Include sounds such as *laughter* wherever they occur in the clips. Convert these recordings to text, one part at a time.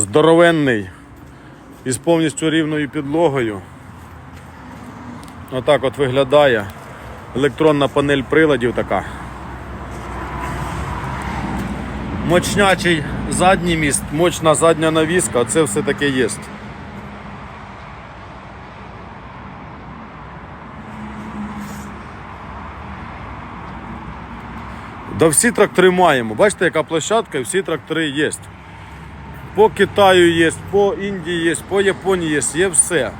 здоровенний із повністю рівною підлогою. Отак от виглядає. Електронна панель приладів така. Мощнячий задній міст, мощна задня навіска, це все таке є. Да всі трактори маємо. Бачите, яка площадка, і всі трактори є. По Китаю є, по Індії є, по Японії є, є все.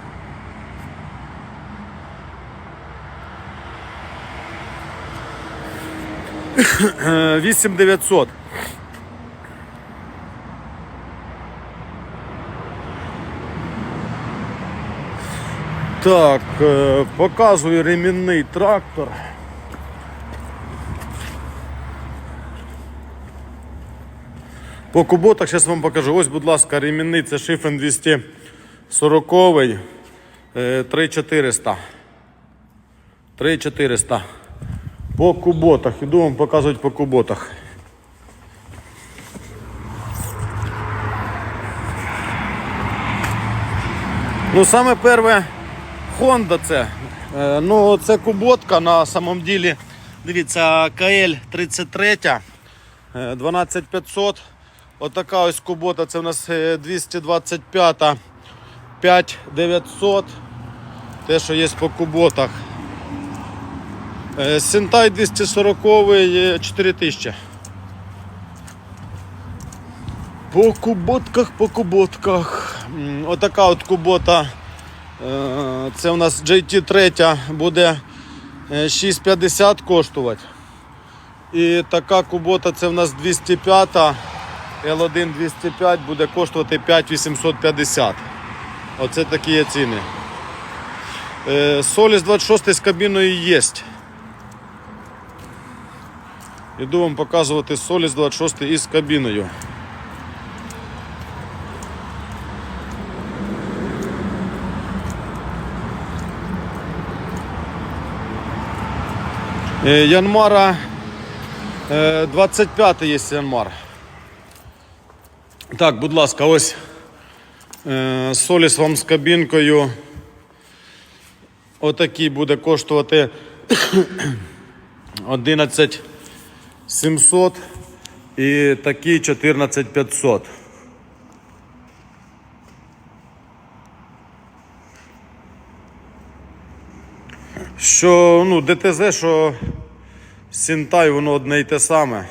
*coughs* Е, 8900. Так, е, показую ремінний трактор. По куботах зараз вам покажу. Ось, будь ласка, ремінний це шифен 240 е, 3400. 3400. По куботах. Іду вам показувати по куботах. Ну, саме перше Honda це. Е, Ну, це куботка на самом ділі. Дивіться, КЛ 33, е, 12500. Отака ось кубота, це у нас е, 225, 5900. Те, що є по куботах. Е, Сентай 240 е, 4000. По куботках, по куботках. Отака от кубота. е, Це у нас JT3 буде е, 650 коштувати. І така кубота це у нас 205. L1 205 буде коштувати 5850. Оце такі є ціни. Е, Соліс 26 з кабіною є. Іду вам показувати Соліс 26 із кабіною. Е, Янмара е, 25 є Янмар. Так, будь ласка, ось е, Соліс вам з кабінкою. Отакий буде коштувати *coughs* 11 700 і такий 14 500. Що, ну, ДТЗ, що Сінтай, воно одне й те саме.